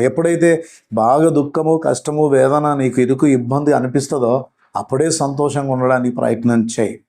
ఎప్పుడైతే బాగా దుఃఖము కష్టము వేదన నీకు ఇరుకు ఇబ్బంది అనిపిస్తుందో అప్పుడే సంతోషంగా ఉండడానికి ప్రయత్నం చేయి.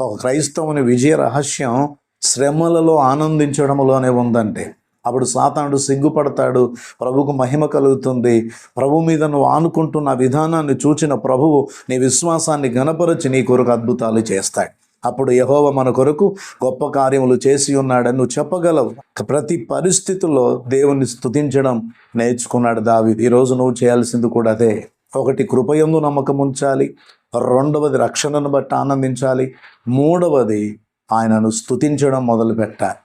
ఒక క్రైస్తవుని విజయ రహస్యం శ్రమలలో ఆనందించడంలోనే ఉందంటే. అప్పుడు సాతానుడు సిగ్గుపడతాడు ప్రభుకు మహిమ కలుగుతుంది. ప్రభు మీద నువ్వు ఆనుకుంటున్న విధానాన్ని చూచిన ప్రభువు నీ విశ్వాసాన్ని గణపరచి నీ కొరకు అద్భుతాలు చేస్తాడు. అప్పుడు యహోవ మన కొరకు గొప్ప కార్యములు చేసి ఉన్నాడని నువ్వు చెప్పగలవు. ప్రతి పరిస్థితుల్లో దేవుణ్ణి స్తుతించడం నేర్చుకున్నాడు దావి ఈరోజు నువ్వు చేయాల్సింది కూడా అదే. ఒకటి కృపయందు నమ్మకం ఉంచాలి. రెండవది రక్షణను బట్టి ఆనందించాలి. మూడవది ఆయనను స్తుతించడం మొదలు పెట్టాలి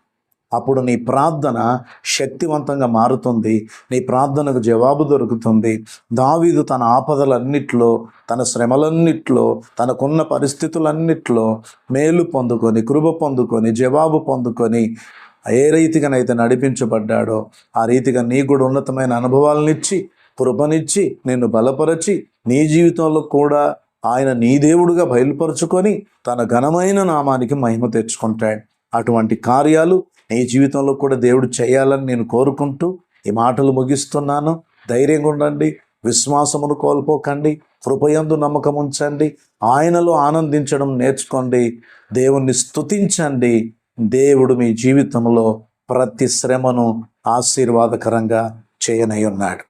అప్పుడు నీ ప్రార్థన శక్తివంతంగా మారుతుంది. నీ ప్రార్థనకు జవాబు దొరుకుతుంది. దావీదు తన ఆపదలన్నిట్లో తన శ్రమలన్నిట్లో తనకున్న పరిస్థితులన్నిట్లో మేలు పొందుకొని కృప పొందుకొని జవాబు పొందుకొని ఏ రీతిగానైతే నడిపించబడ్డాడో ఆ రీతిగా నీ కూడా ఉన్నతమైన అనుభవాలనిచ్చి కృపనిచ్చి నిన్ను బలపరచి నీ జీవితంలో కూడా ఆయన నీ దేవుడుగా బయలుపరుచుకొని తన ఘనమైన నామానికి మహిమ తెచ్చుకుంటాడు. అటువంటి కార్యాలు నీ జీవితంలో కూడా దేవుడు చేయాలని నేను కోరుకుంటూ ఈ మాటలు ముగిస్తున్నాను. ధైర్యంగా ఉండండి విశ్వాసమును కోల్పోకండి కృపయందు నమ్మకం ఉంచండి ఆయనలో ఆనందించడం నేర్చుకోండి దేవుణ్ణి స్తుతించండి. దేవుడు మీ జీవితంలో ప్రతి శ్రమను ఆశీర్వాదకరంగా చేయనై ఉన్నాడు.